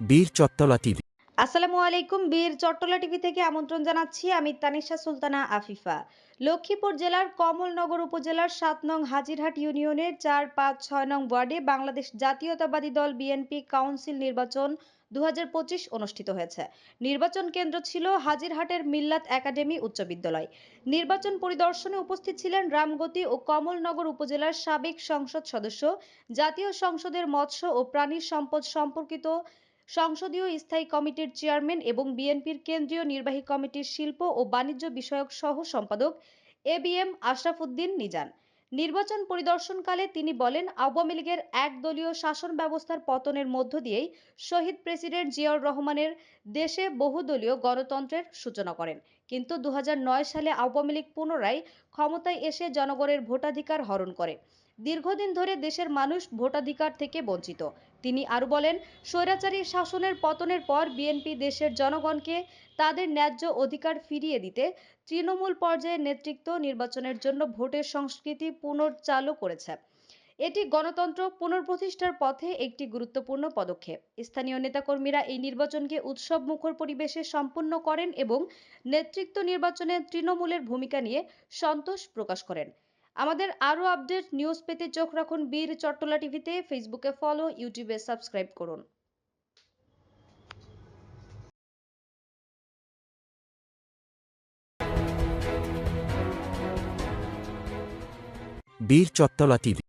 বীর চত্তলা টিভি। আসসালামু আলাইকুম, বীর চট্টলা টিভি থেকে আমন্ত্রণ জানাচ্ছি আমি তানিশা সুলতানা আফিফা। লক্ষ্মীপুর জেলার কমলনগর উপজেলার সাত নং হাজিরহাট ইউনিয়নের চার পাঁচ ছয় নং ওয়ার্ডে বাংলাদেশ জাতীয়তাবাদী দল বিএনপি কাউন্সিল নির্বাচন দু অনুষ্ঠিত হয়েছে। নির্বাচন কেন্দ্র ছিল হাজিরহাটের মিল্লাত একাডেমি উচ্চ বিদ্যালয়। নির্বাচন পরিদর্শনে উপস্থিত ছিলেন রামগতি ও কমলনগর উপজেলার সাবেক সংসদ সদস্য, জাতীয় সংসদের মৎস্য ও প্রাণী সম্পদ সম্পর্কিত সংসদীয় স্থায়ী কমিটির চেয়ারম্যান এবং বিএনপির কেন্দ্রীয় নির্বাহী কমিটির শিল্প ও বাণিজ্য বিষয়ক সহ সম্পাদক এ বি এম আশরাফুদ্দিন নিজান। নির্বাচন পরিদর্শনকালে তিনি বলেন, আওয়ামী লীগের একদলীয় শাসন ব্যবস্থার পতনের মধ্য দিয়েই শহীদ প্রেসিডেন্ট জিয়াউর রহমানের দেশে বহুদলীয় গণতন্ত্রের সূচনা করেন। কিন্তু দুহাজার নয় সালে আওয়ামী লীগ পুনরায় ক্ষমতায় এসে জনগণের ভোটাধিকার হরণ করে। দীর্ঘদিন ধরে দেশের মানুষ ভোটাধিকার থেকে বঞ্চিত। তিনি আরও বলেন, স্বৈরাচারী শাসনের পতনের পর বিএনপি দেশের জনগণকে তাদের ন্যায্য অধিকার ফিরিয়ে দিতে তৃণমূল পর্যায়ে নেতৃত্ব নির্বাচনের জন্য ভোটের সংস্কৃতি পুনর্চালু করেছে। এটি গণতন্ত্র পুনঃপ্রতিষ্ঠার পথে একটি গুরুত্বপূর্ণ পদক্ষেপ। স্থানীয় নেতাকর্মীরা এই নির্বাচনকে উৎসব মুখর পরিবেশে সম্পন্ন করেন এবং নেতৃত্ব নির্বাচনে তৃণমূলের ভূমিকা নিয়ে সন্তোষ প্রকাশ করেন। আমাদের আরও আপডেট নিউজ পেতে চোখ রাখুন বীর চট্টলা টিভিতে, ফেসবুকে ফলো, ইউটিউবে সাবস্ক্রাইব করুন। বীর চত্তলা টিভি